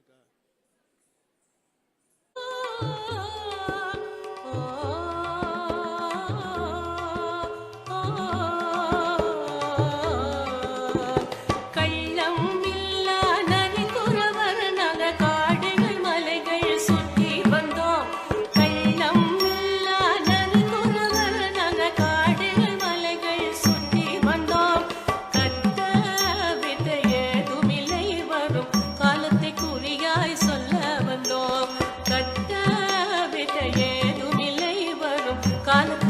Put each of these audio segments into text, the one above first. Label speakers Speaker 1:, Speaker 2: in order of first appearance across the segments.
Speaker 1: இருக்கா
Speaker 2: கள்ளம் இல்லா நரி குறவர் நக காடுகள் மலைகள் சுற்றி cantar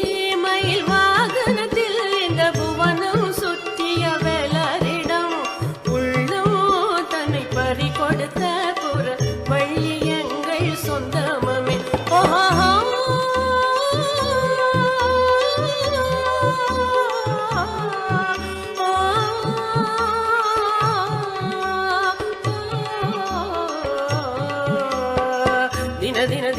Speaker 2: الذين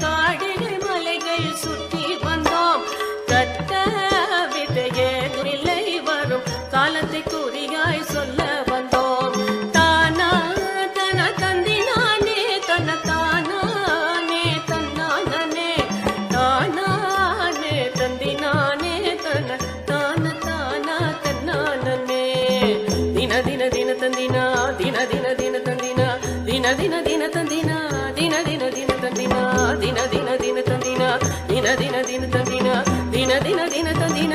Speaker 2: காடு ದಿನ ದಿನ ತಂದಿನ ದಿನ ದಿನ ದಿನ ತಂದಿನ ದಿನ ದಿನ ದಿನ ತಂದಿನ ದಿನ ದಿನ ದಿನ ತಂದಿನ ದಿನ ದಿನ ದಿನ ತಂದಿನ